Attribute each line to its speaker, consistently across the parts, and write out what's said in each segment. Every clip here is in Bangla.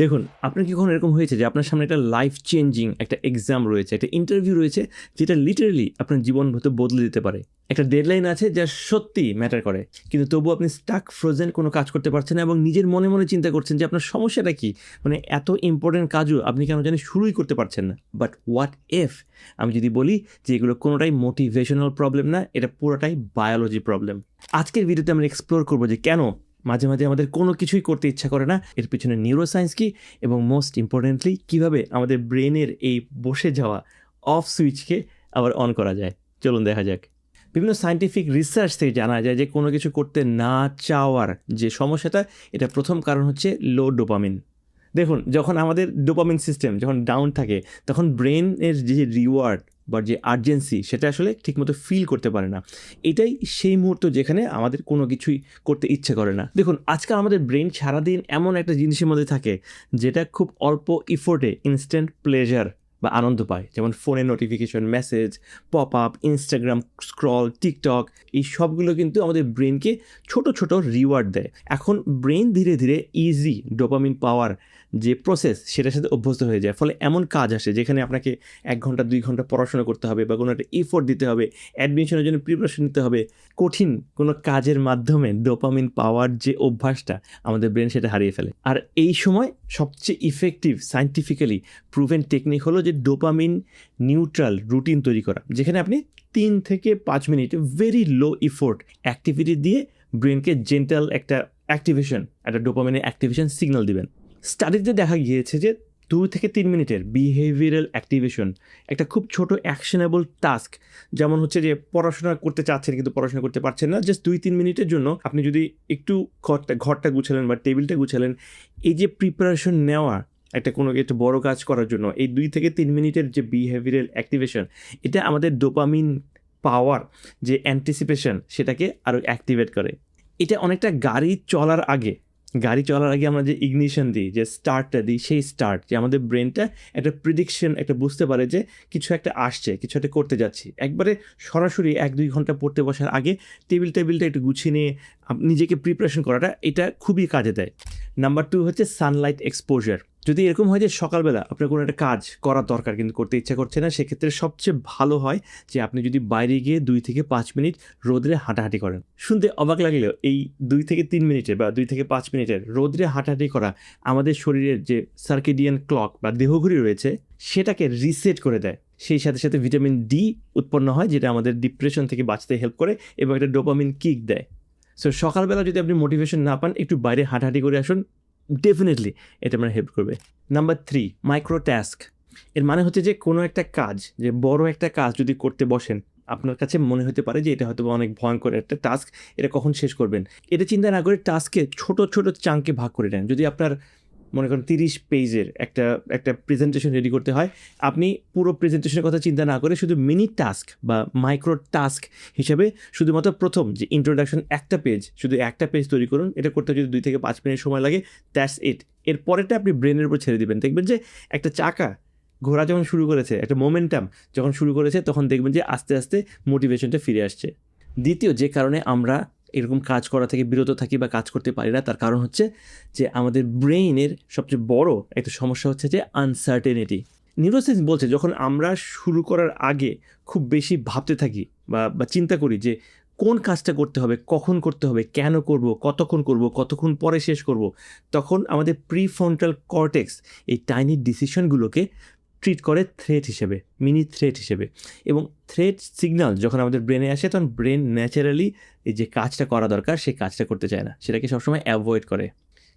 Speaker 1: দেখুন, আপনার কি কখনো এরকম হয়েছে যে আপনার সামনে একটা লাইফ চেঞ্জিং একটা এক্সাম রয়েছে, একটা ইন্টারভিউ রয়েছে, যেটা লিটারালি আপনার জীবন হয়তো বদলে দিতে পারে? একটা ডেডলাইন আছে যা সত্যি ম্যাটার করে, কিন্তু তবু আপনি স্টাক ফ্রোজেন কোনো কাজ করতে পারছেন না এবং নিজের মনে মনে চিন্তা করছেন যে আপনার সমস্যাটা কি? মানে এত ইম্পর্টেন্ট কাজও আপনি কেন জানি শুরুই করতে পারছেন না। বাট হোয়াট এফ আমি যদি বলি যে এগুলো কোনোটাই মোটিভেশনাল প্রবলেম না, এটা পুরোটাই বায়োলজি প্রবলেম আজকের ভিডিওতে আমরা এক্সপ্লোর করব যে কেন মাঝে মাঝে আমাদের কোনো কিছুই করতে ইচ্ছা করে না। এর পিছনে নিউরোসায়েন্স কি? এবং মোস্ট ইম্পর্টেন্টলি কীভাবে আমাদের ব্রেনের এই বসে যাওয়া অফ সুইচকে আবার অন করা যায়? চলুন দেখা যাক। বিভিন্ন সায়েন্টিফিক রিসার্চ থেকে জানা যায় যে কোনো কিছু করতে না চাওয়ার যে সমস্যাটা, এটা প্রথম কারণ হচ্ছে লো ডোপামিন দেখুন, যখন আমাদের ডোপামিন সিস্টেম যখন ডাউন থাকে, তখন ব্রেনের যে রিওয়ার্ড বা যে আর্জেন্সি সেটা আসলে ঠিকমতো ফিল করতে পারে না। এটাই সেই মুহূর্ত যেখানে আমাদের কোনো কিছুই করতে ইচ্ছে করে না। দেখুন, আজকাল আমাদের ব্রেন সারাদিন এমন একটা জিনিসের মধ্যে থাকে, যেটা খুব অল্প ইফোর্টে ইনস্ট্যান্ট প্লেজার বা আনন্দ পায়। যেমন ফোনে notification message pop up Instagram scroll TikTok এই সবগুলো কিন্তু আমাদের ব্রেনকে ছোট ছোট রিওয়ার্ড দেয়। এখন ব্রেন ধীরে ধীরে ইজি ডোপামিন পাওয়ার যে প্রসেস সেটার সাথে অভ্যস্ত হয়ে যায়। ফলে এমন কাজ আসে যেখানে আপনাকে এক ঘণ্টা, দুই ঘণ্টা পড়াশোনা করতে হবে বা কোনো একটা এফোর্ট দিতে হবে অ্যাডমিশনের জন্য প্রিপারেশন নিতে হবে। কঠিন কোনো কাজের মাধ্যমে ডোপামিন পাওয়ার যে অভ্যাসটা আমাদের ব্রেন সেটা হারিয়ে ফেলে। আর এই সময় সবচেয়ে ইফেক্টিভ সাইন্টিফিক্যালি প্রুভেন টেকনিক হলো যে ডোপামিন নিউট্রাল রুটিন তৈরি করা। যেখানে আপনি তিন থেকে পাঁচ minute very low effort activity দিয়ে ব্রেনকে জেন্টাল একটা অ্যাক্টিভেশন একটা ডোপামিনের অ্যাক্টিভেশন সিগন্যাল দিবেন। স্টাডিতে দেখা গিয়েছে যে দুই থেকে তিন মিনিটের বিহেভিয়ারাল অ্যাক্টিভেশন একটা খুব ছোট অ্যাকশনেবল টাস্ক যেমন হচ্ছে যে পড়াশোনা করতে চাচ্ছেন কিন্তু পড়াশোনা করতে পারছেন না জাস্ট দুই তিন মিনিটের জন্য আপনি যদি একটু ঘরটা ঘরটা গুছালেন বা টেবিলটা গুছালেন, এই যে প্রিপারেশন নেওয়া একটা কোনো একটা বড় কাজ করার জন্য, এই দুই থেকে তিন মিনিটের যে বিহেভিয়ারাল অ্যাক্টিভেশন এটা আমাদের ডোপামিন পাওয়ার যে অ্যান্টিসিপেশন সেটাকে আরও অ্যাক্টিভেট করে। এটা অনেকটা গাড়ি চলার আগে গাড়ি চলার আগে আমরা যে ইগনিশন দিই, যে স্টার্টটা দিই, সেই স্টার্ট যে আমাদের ব্রেনটা একটা প্রিডিকশন একটা বুঝতে পারে যে কিছু একটা আসছে, কিছু একটা করতে যাচ্ছি। একবারে সরাসরি এক দুই ঘণ্টা পড়তে বসার আগে টেবিল টেবিলটা একটু গুছিয়ে নিয়ে নিজেকে প্রিপারেশন করাটা এটা খুবই কাজে দেয়। নাম্বার টু হচ্ছে সানলাইট এক্সপোজার যদি এরকম হয় যে সকালবেলা আপনার কোনো একটা কাজ করার দরকার কিন্তু করতে ইচ্ছা করছে না, সেক্ষেত্রে সবচেয়ে ভালো হয় যে আপনি যদি বাইরে গিয়ে দুই থেকে পাঁচ মিনিট রোদ্রে হাঁটাহাঁটি করেন। শুনতে অবাক লাগলেও এই দুই থেকে তিন মিনিটের বা দুই থেকে পাঁচ মিনিটের রোদ্রে হাঁটাহাঁটি করা আমাদের শরীরের যে সার্কেডিয়ান ক্লক বা দেহঘড়ি রয়েছে, সেটাকে রিসেট করে দেয়। সেই সাথে সাথে ভিটামিন ডি উৎপন্ন হয়, যেটা আমাদের ডিপ্রেশন থেকে বাঁচতে হেল্প করে এবং একটা ডোপামিন কিক দেয়। সো সকালবেলা যদি আপনি মোটিভেশন না পান, একটু বাইরে হাঁটাহাঁটি করে আসুন। ডেফিনেটলি এটা মানে হেল্প করবে। নাম্বার থ্রি মাইক্রো টাস্ক এর মানে হচ্ছে যে কোনো একটা কাজ, যে বড় একটা কাজ যদি করতে বসেন, আপনার কাছে মনে হতে পারে যে এটা হয়তো অনেক ভয়ঙ্কর একটা টাস্ক এটা কখন শেষ করবেন? এটা চিন্তা না করে টাস্কে ছোট ছোট চাঙ্কে ভাগ করে নেন। যদি আপনার মনে করেন তিরিশ পেজের একটা একটা প্রেজেন্টেশন রেডি করতে হয়। আপনি পুরো প্রেজেন্টেশনের কথা চিন্তা না করে শুধু মিনি টাস্ক বা মাইক্রো টাস্ক হিসেবে শুধুমাত্র প্রথম যে ইন্ট্রোডাকশন একটা পেজ শুধু একটা পেজ তৈরি করুন, এটা করতে যদি দুই থেকে পাঁচ মিনিট সময় লাগে দ্যাটস ইট এর পরেরটা আপনি ব্রেনের উপর ছেড়ে দিবেন। দেখবেন যে একটা চাকা ঘোরা যখন শুরু করেছে, একটা মোমেন্টাম যখন শুরু করেছে, তখন দেখবেন যে আস্তে আস্তে মোটিভেশনটা ফিরে আসছে। দ্বিতীয়, যে কারণে আমরা এরকম কাজ করা থেকে বিরত থাকি বা কাজ করতে পারি না, তার কারণ হচ্ছে যে আমাদের ব্রেইনের সবচেয়ে বড় একটা সমস্যা হচ্ছে যে আনসার্টেনিটি নিউরোসায়েন্স বলছে, যখন আমরা শুরু করার আগে খুব বেশি ভাবতে থাকি বা বা চিন্তা করি যে কোন কাজটা করতে হবে, কখন করতে হবে, কেন করব, কতক্ষণ করব, কতক্ষণ পরে শেষ করব, তখন আমাদের প্রিফ্রন্টাল কর্টেক্স এই টাইনি ডিসিশনগুলোকে ট্রিট করে থ্রেট হিসেবে মিনি থ্রেট হিসেবে। এবং থ্রেট সিগন্যাল যখন আমাদের ব্রেনে আসে, তখন ব্রেন ন্যাচারালি এই যে কাজটা করা দরকার সেই কাজটা করতে চায় না। সেটাকে সবসময় অ্যাভয়েড করে।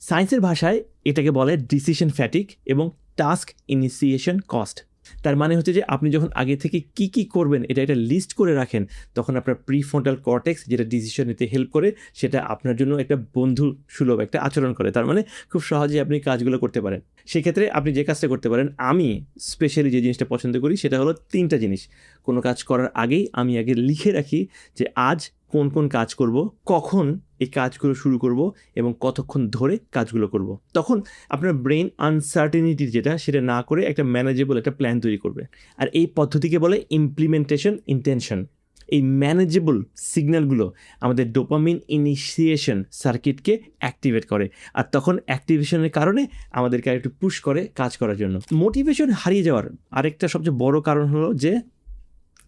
Speaker 1: সায়েন্সের ভাষায় এটাকে বলে ডিসিশন ফ্যাটিক এবং টাস্ক ইনিসিয়েশন কস্ট তার মানে হচ্ছে যে আপনি যখন আগে থেকে কি কি করবেন, এটা একটা লিস্ট করে রাখেন, তখন আপনার প্রিফ্রন্টাল কর্টেক্স যেটা ডিসিশন নিতে হেল্প করে, সেটা আপনার জন্য একটা বন্ধু সুলভ একটা আচরণ করে। তার মানে খুব সহজে আপনি কাজগুলো করতে পারেন। সেক্ষেত্রে আপনি যে কাজটা করতে পারেন, আমি স্পেশালি যে জিনিসটা পছন্দ করি, সেটা হলো তিনটা জিনিস। কোনো কাজ করার আগেই আমি আগে লিখে রাখি যে আজ কোন কোন কাজ করব, কখন এই কাজগুলো শুরু করব এবং কতক্ষণ ধরে কাজগুলো করব। তখন আপনার ব্রেন আনসার্টেনিটি যেটা, সেটা না করে একটা ম্যানেজেবল একটা প্ল্যান তৈরি করবে। আর এই পদ্ধতিকে বলে ইমপ্লিমেন্টেশন ইন্টেনশন এই ম্যানেজেবল সিগন্যালগুলো আমাদের ডোপামিন ইনিশিয়েশন সার্কিটকে অ্যাক্টিভেট করে। আর তখন অ্যাক্টিভেশনের কারণে আমাদেরকে একটু পুশ করে কাজ করার জন্য। মোটিভেশন হারিয়ে যাওয়ার আরেকটা সবচেয়ে বড় কারণ হলো যে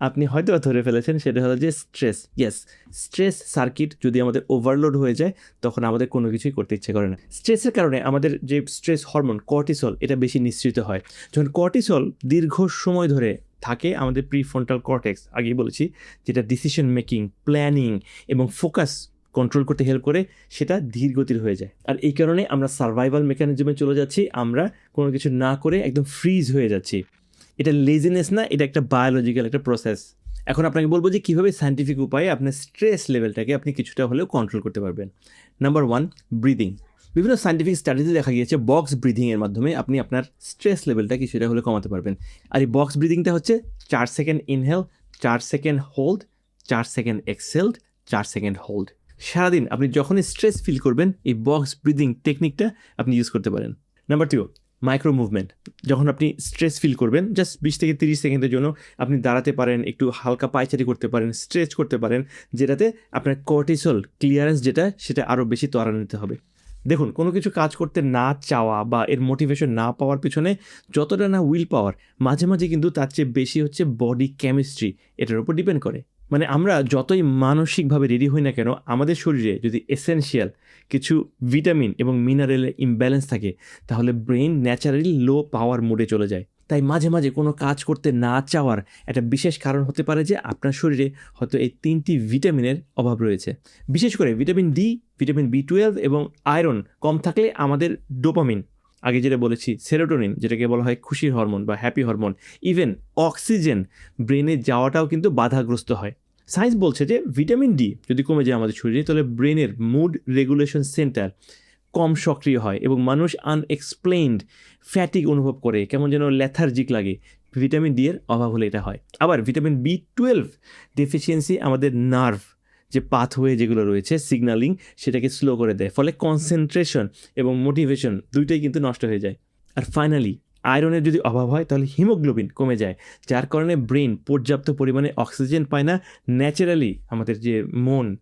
Speaker 1: আপনি হয়তো ধরে ফেলেছেন, সেটা হলো যে স্ট্রেস ইয়েস স্ট্রেস সার্কিট যদি আমাদের ওভারলোড হয়ে যায়, তখন আমাদের কোনো কিছুই করতে ইচ্ছে করে না। স্ট্রেসের কারণে আমাদের যে স্ট্রেস হরমোন কর্টিসল এটা বেশি নিঃসৃত হয়। যখন কর্টিসল দীর্ঘ সময় ধরে থাকে, আমাদের প্রিফ্রন্টাল কর্টেক্স আগেই বলেছি, যেটা ডিসিশন মেকিং প্ল্যানিং এবং ফোকাস কন্ট্রোল করতে হেল্প করে, সেটা ধীর গতির হয়ে যায়। আর এই কারণে আমরা সার্ভাইভাল মেকানিজমে চলে যাচ্ছি, আমরা কোনো কিছু না করে একদম ফ্রিজ হয়ে যাচ্ছি। এটা লেজিনেস না, এটা একটা বায়োলজিক্যাল একটা প্রসেস এখন আপনাকে বলব যে কীভাবে সায়েন্টিফিক উপায়ে আপনার স্ট্রেস লেভেলটাকে আপনি কিছুটা হলেও কন্ট্রোল করতে পারবেন। নাম্বার ওয়ান ব্রিদিং বিভিন্ন সায়েন্টিফিক স্টাডিতে দেখা গিয়েছে বক্স ব্রিদিংয়ের মাধ্যমে আপনি আপনার স্ট্রেস লেভেলটা কিছুটা হলে কমাতে পারবেন। আর এই বক্স ব্রিদিংটা হচ্ছে চার সেকেন্ড ইনহেল চার সেকেন্ড হোল্ড চার সেকেন্ড এক্সেলড চার সেকেন্ড হোল্ড সারাদিন আপনি যখনই স্ট্রেস ফিল করবেন, এই বক্স ব্রিদিং টেকনিকটা আপনি ইউজ করতে পারেন। নাম্বার টু মাইক্রো মুভমেন্ট যখন আপনি স্ট্রেস ফিল করবেন জাস্ট বিশ থেকে তিরিশ সেকেন্ডের জন্য আপনি দাঁড়াতে পারেন, একটু হালকা পায়চারি করতে পারেন স্ট্রেচ করতে পারেন, যেটাতে আপনার কর্টিসল ক্লিয়ারেন্স যেটা, সেটা আরও বেশি ত্বরান্বিত হবে। দেখুন, কোনো কিছু কাজ করতে না চাওয়া বা এর মোটিভেশন না পাওয়ার পিছনে যতটা না উইল পাওয়ার মাঝে মাঝে কিন্তু তার চেয়ে বেশি হচ্ছে বডি কেমিস্ট্রি এটার উপর ডিপেন্ড করে। মানে আমরা যতই মানসিকভাবে রেডি হই না কেন, আমাদের শরীরে যদি এসেনশিয়াল কিছু ভিটামিন এবং মিনারেলের ইমব্যালেন্স থাকে, তাহলে ব্রেন ন্যাচারালি লো পাওয়ার মোডে চলে যায়। তাই মাঝে মাঝে কোনো কাজ করতে না চাওয়ার একটা বিশেষ কারণ হতে পারে যে আপনার শরীরে হয়তো এই তিনটি ভিটামিনের অভাব রয়েছে। বিশেষ করে vitamin D vitamin B twelve এবং আয়রন কম থাকলে আমাদের ডোপামিন আগে যেটা বলেছি সেরোটোনিন যেটাকে বলা হয় খুশির হরমোন বা হ্যাপি হরমোন ইভেন অক্সিজেন ব্রেনে যাওয়াটাও কিন্তু বাধাগ্রস্ত হয়। সায়েন্স বলছে যে ভিটামিন ডি যদি কমে যায় আমাদের শরীরে, তাহলে ব্রেনের মুড রেগুলেশন সেন্টার কম সক্রিয় হয় এবং মানুষ আনএক্সপ্লেইনড ফ্যাটিক অনুভব করে, কেমন যেন ল্যাথার্জিক লাগে। ভিটামিন ডি এর অভাব হলে এটা হয়। আবার ভিটামিন বি টুয়েলভ ডেফিসিয়েন্সি আমাদের নার্ভ যে পাথওয়ে যেগুলো রয়েছে সিগনালিং সেটাকে স্লো করে দেয়, ফলে কনসেন্ট্রেশন এবং মোটিভেশন দুইটাই কিন্তু নষ্ট হয়ে যায়। আর ফাইনালি আয়রনের যদি অভাব হয়, তাহলে হিমোগ্লোবিন কমে যায়, যার কারণে ব্রেন পর্যাপ্ত পরিমাণে অক্সিজেন পায় না। ন্যাচারালি আমাদের যে মন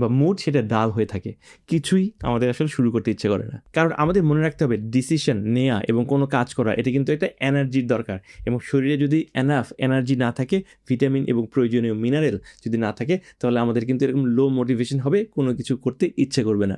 Speaker 1: বা মুড সেটা ডাল হয়ে থাকে, কিছুই আমাদের আসলে শুরু করতে ইচ্ছে করে না। কারণ আমাদের মনে রাখতে হবে ডিসিশন নেওয়া এবং কোনো কাজ করা, এটা কিন্তু একটা এনার্জির দরকার এবং শরীরে যদি এনাফ এনার্জি না থাকে ভিটামিন এবং প্রয়োজনীয় মিনারেল যদি না থাকে, তাহলে আমাদের কিন্তু এরকম লো মোটিভেশন হবে, কোনো কিছু করতে ইচ্ছে করবে না।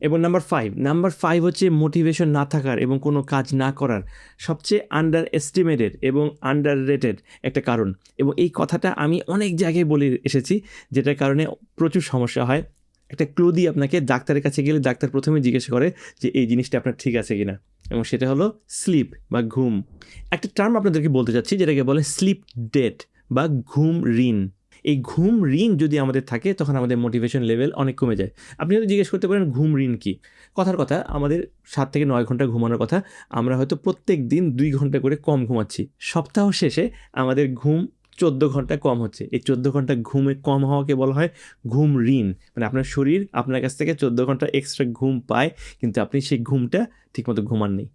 Speaker 1: এবং নাম্বার ফাইভ নাম্বার ফাইভ হচ্ছে মোটিভেশন না থাকার এবং কোনো কাজ না করার সবচেয়ে আন্ডার এস্টিমেটেড এবং আন্ডার রেটেড একটা কারণ। এবং এই কথাটা আমি অনেক জায়গায় বলে এসেছি, যেটার কারণে প্রচুর সমস্যা হয়। একটা ক্লু দিয়ে আপনাকে ডাক্তারের কাছে গেলে ডাক্তার প্রথমে জিজ্ঞেস করে যে এই জিনিসটা আপনার ঠিক আছে কিনা। এবং সেটা হলো স্লিপ বা ঘুম। একটা টার্ম আপনাদেরকে বলতে চাচ্ছি, যেটাকে বলে স্লিপ ডেট বা ঘুম ঋণ। এই ঘুম ঋণ যদি আমাদের থাকে, তখন আমাদের মোটিভেশন লেভেল অনেক কমে যায়। আপনি হয়তো জিজ্ঞেস করতে পারেন, ঘুম ঋণ কী? কথার কথা, আমাদের সাত থেকে নয় ঘণ্টা ঘুমানোর কথা, আমরা হয়তো প্রত্যেক দিন দুই ঘণ্টা করে কম ঘুমাচ্ছি। সপ্তাহ শেষে আমাদের ঘুম চোদ্দ ঘণ্টা কম হচ্ছে। এই চোদ্দ ঘণ্টা ঘুমে কম হওয়াকে বলা হয় ঘুম ঋণ। মানে আপনার শরীর আপনার কাছ থেকে চোদ্দ ঘণ্টা এক্সট্রা ঘুম পায়, কিন্তু আপনি সেই ঘুমটা ঠিকমতো ঘুমান নেই।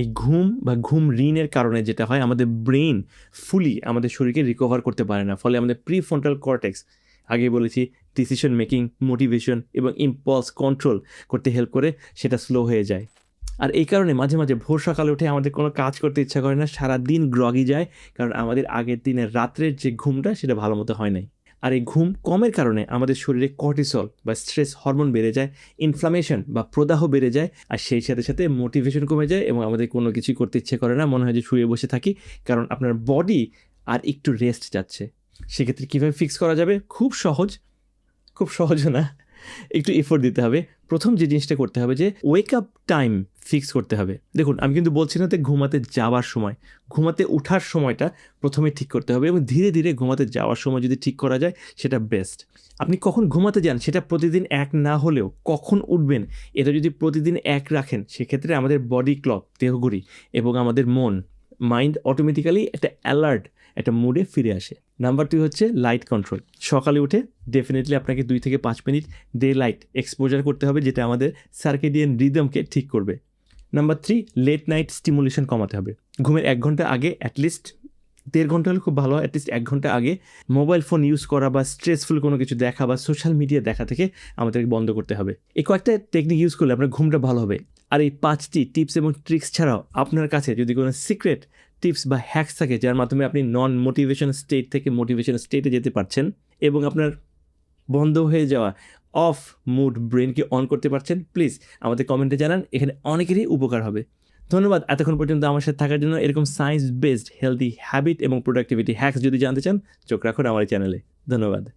Speaker 1: এই ঘুম বা ঘুম ঋণের কারণে যেটা হয়, আমাদের ব্রেন ফুলি আমাদের শরীরকে রিকভার করতে পারে না। ফলে আমাদের প্রি ফ্রন্টাল কর্টেক্স আগে বলেছি ডিসিশন মেকিং মোটিভেশন এবং ইম্পলস কন্ট্রোল করতে হেল্প করে সেটা স্লো হয়ে যায়। আর এই কারণে মাঝে মাঝে ভোর সকালে উঠে আমাদের কোনো কাজ করতে ইচ্ছা করে না সারা দিন গ্রগি যায়, কারণ আমাদের আগের দিনের রাত্রের যে ঘুমটা সেটা ভালো মতো হয় নাই। আর এই ঘুম কমের কারণে আমাদের শরীরে কর্টিসল বা স্ট্রেস হরমোন বেড়ে যায় ইনফ্লামেশন বা প্রদাহ বেড়ে যায়, আর সেই সাথে সাথে মোটিভেশন কমে যায় এবং আমাদের কোনো কিছু করতে ইচ্ছে করে না, মনে হয় যে শুয়ে বসে থাকি, কারণ আপনার বডি আর একটু রেস্ট যাচ্ছে। সেক্ষেত্রে কীভাবে ফিক্স করা যাবে? খুব সহজ খুব সহজ না, একটু এফোর্ট দিতে হবে। প্রথম যে জিনিসটা করতে হবে যে ওয়েক আপ টাইম ফিক্স করতে হবে। দেখুন, আমি কিন্তু বলছি না যে ঘুমাতে যাওয়ার সময়, ঘুমাতে ওঠার সময়টা প্রথমে ঠিক করতে হবে এবং ধীরে ধীরে ঘুমাতে যাওয়ার সময় যদি ঠিক করা যায়, সেটা বেস্ট আপনি কখন ঘুমাতে যান, সেটা প্রতিদিন এক না হলেও কখন উঠবেন, এটা যদি প্রতিদিন এক রাখেন, সেক্ষেত্রে আমাদের বডি ক্লক দেহঘড়ি এবং আমাদের মন মাইন্ড অটোমেটিক্যালি একটা অ্যালার্ট একটা মুডে ফিরে আসে। নাম্বার টু হচ্ছে লাইট কন্ট্রোল সকালে উঠে ডেফিনেটলি আপনাকে দুই থেকে পাঁচ মিনিট ডে লাইট এক্সপোজার করতে হবে, যেটা আমাদের সার্কেডিয়ান রিদমকে ঠিক করবে। Number three late night stimulation কমাতে হবে। ঘুমের এক ঘণ্টা আগে অ্যাটলিস্ট দেড় ঘণ্টা হলে খুব ভালো হয় অ্যাটলিস্ট এক ঘণ্টা আগে মোবাইল ফোন ইউজ করা বা স্ট্রেসফুল কোনো কিছু দেখা বা সোশ্যাল মিডিয়া দেখা থেকে আমাদেরকে বন্ধ করতে হবে। এই কয়েকটা টেকনিক ইউজ করলে আপনার ঘুমটা ভালো হবে। আর এই পাঁচটি টিপস এবং ট্রিক্স ছাড়াও আপনার কাছে যদি কোনো সিক্রেট টিপস বা হ্যাকস থাকে যার মাধ্যমে আপনি নন মোটিভেশন স্টেট থেকে মোটিভেশন স্টেটে যেতে পারছেন এবং আপনার বন্ধ হয়ে যাওয়া অফ মুড ব্রেনকে অন করতে পারছেন প্লিজ আমাদের কমেন্টে জানান, এখানে অনেকেরই উপকার হবে। ধন্যবাদ এতক্ষণ পর্যন্ত আমার সাথে থাকার জন্য। এরকম সায়েন্স বেসড হেলদি হ্যাবিট এবং প্রোডাক্টিভিটি হ্যাকস যদি জানতে চান, চোখ রাখুন আমার এই চ্যানেলে ধন্যবাদ।